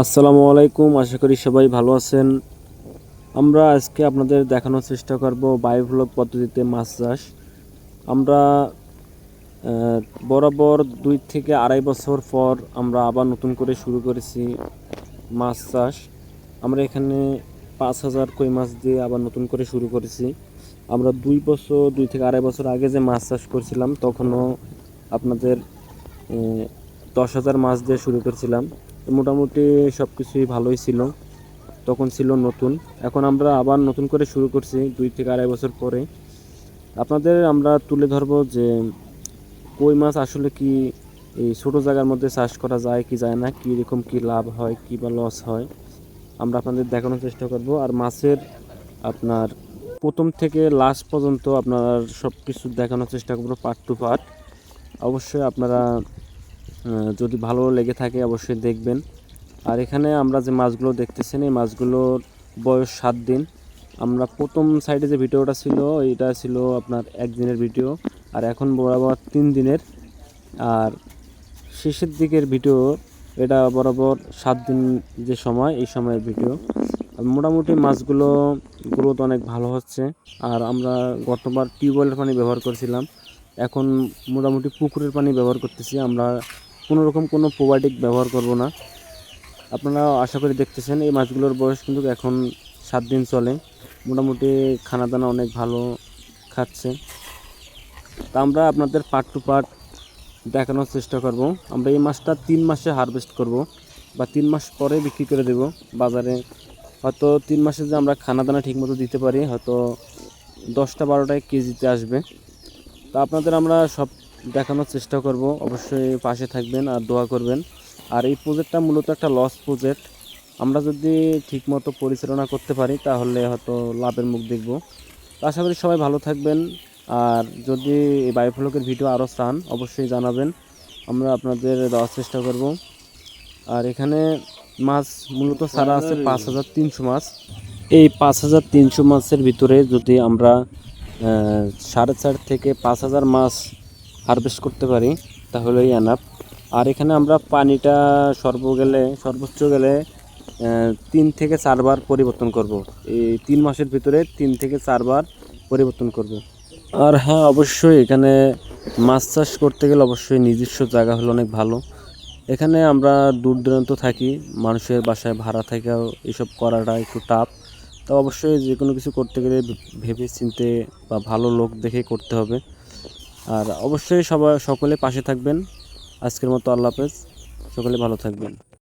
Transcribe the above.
আসসালামু আলাইকুম, আশা করি সবাই ভালো আছেন। আমরা আজকে আপনাদের দেখানোর চেষ্টা করব বায়োভ্লগ পদ্ধতিতে মাছ চাষ। আমরা বরাবর দুই থেকে আড়াই বছর পর আমরা আবার নতুন করে শুরু করেছি মাছ চাষ। আমরা এখানে পাঁচ হাজার কই মাছ দিয়ে আবার নতুন করে শুরু করেছি। আমরা দুই বছর, দুই থেকে আড়াই বছর আগে যে মাছ চাষ করছিলাম, তখনও আপনাদের দশ হাজার মাছ দিয়ে শুরু করেছিলাম। মোটামুটি সব কিছুই ভালোই ছিল, তখন ছিল নতুন। এখন আমরা আবার নতুন করে শুরু করছি, দুই থেকে আড়াই বছর পরে। আপনাদের আমরা তুলে ধরবো যে কই মাছ আসলে কি, এই ছোটো জায়গার মধ্যে চাষ করা যায় কি যায় না কী রকম কী লাভ হয়, কী বা লস হয়, আমরা আপনাদের দেখানোর চেষ্টা করব। আর মাছের আপনার প্রথম থেকে লাস্ট পর্যন্ত আপনার সব কিছু দেখানোর চেষ্টা করব পার্ট টু পার্ট অবশ্যই আপনারা যদি ভালো লেগে থাকে অবশ্যই দেখবেন। আর এখানে আমরা যে মাছগুলো দেখতেছেন, এই মাছগুলোর বয়স সাত দিন। আমরা প্রথম সাইডে যে ভিডিওটা ছিল, এটা ছিল আপনার একদিনের ভিডিও, আর এখন বরাবর তিন দিনের। আর শেষের দিকের ভিডিও, এটা বরাবর সাত দিন যে সময়, এই সময়ের ভিডিও। মোটামুটি মাছগুলো গ্রোথ অনেক ভালো হচ্ছে। আর আমরা গতবার টিউবওয়েলের পানি ব্যবহার করেছিলাম। এখন মোটামুটি পুকুরের পানি ব্যবহার করতেছি। আমরা কোনো রকম কোনো প্রোবায়োটিক ব্যবহার করব না। আপনারা আশা করি দেখতেছেন, এই মাছগুলোর বয়স কিন্তু এখন সাত দিন চলে। মোটামুটি খানা দানা অনেক ভালো খাচ্ছে। তা আমরা আপনাদের পার্ট টু পার্ট দেখানোর চেষ্টা করব। আমরা এই মাছটা তিন মাসে হারভেস্ট করব বা তিন মাস পরে বিক্রি করে দেব বাজারে। হয়তো তিন মাসে যে আমরা খানা দানা ঠিকমতো দিতে পারি, হয়তো দশটা বারোটায় কেজিতে আসবে। তা আপনাদের আমরা সব দেখানোর চেষ্টা করব। অবশ্যই পাশে থাকবেন আর দোয়া করবেন। আর এই প্রজেক্টটা মূলত একটা লস প্রজেক্ট আমরা যদি ঠিকমতো পরিচালনা করতে পারি, তাহলে হয়তো লাভের মুখ দেখব। আশা করি সবাই ভালো থাকবেন। আর যদি এই বায়োফ্লকের ভিডিও আরও চান, অবশ্যই জানাবেন। আমরা আপনাদের দেওয়ার চেষ্টা করব। আর এখানে মাছ মূলত সারা আছে পাঁচ হাজার তিনশো মাছ। এই পাঁচ হাজার তিনশো মাছের ভিতরে যদি আমরা সাড়ে চার থেকে পাঁচ হাজার মাছ হারভেস্ট করতে পারি, তাহলেই এনাফ আর এখানে আমরা পানিটা সর্ব গেলে, সর্বোচ্চ গেলে তিন থেকে চারবার পরিবর্তন করব। এই তিন মাসের ভিতরে তিন থেকে চারবার পরিবর্তন করব। আর হ্যাঁ অবশ্যই এখানে মাছ চাষ করতে গেলে অবশ্যই নিজস্ব জায়গা হলো অনেক ভালো। এখানে আমরা দূর দূরান্ত থাকি, মানুষের বাসায় ভাড়া থেকেও, এসব করাটা একটু টাফ তো অবশ্যই যে কোনো কিছু করতে গেলে ভেবে চিনতে বা ভালো লোক দেখে করতে হবে। আর অবশ্যই সবাই সকলে পাশে থাকবেন। আজকের মতো আল্লাহ হাফেজ। সকলে ভালো থাকবেন।